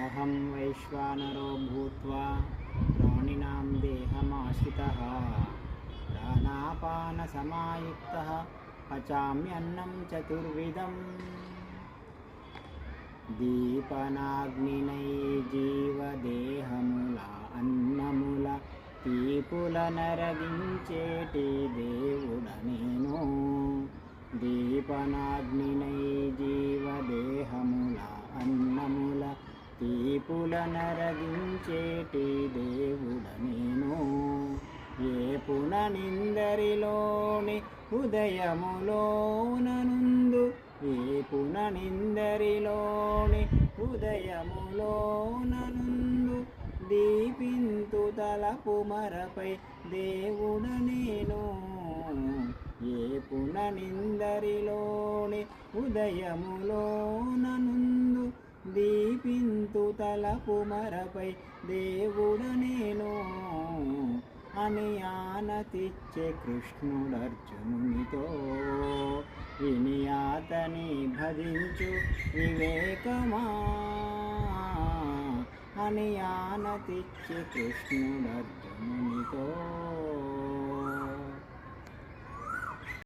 అహం వైశ్వానరో భూత్వా ప్రాణినాం దేహమాశ్రితः ప్రాణాపానసమాయుక్తः పచామ్యన్నం చతుర్విధం దీపనాగ్నినై జీవదేహముల అన్నముల తీపుల నరగించేటి దేవుడ నేను దీపనాగ్నినై జీవదేహముల తీపుల నరగించేటి దేవుడ నేను. ఏ పుననిందరిలోని ఉదయములోననుందు ఏ పుననిందరిలోని ఉదయములోననుందు దీపింతు తలపు మరపై దేవుడ నేను. ఏ పుననిందరిలోని ఉదయములోన తలపు మరపై దేవుడు నేను అని ఆనతిచ్చే కృష్ణుడర్జునునితో. విని అతని భజించు వివేకమా అని ఆనతిచ్చే కృష్ణుడర్జునునితో.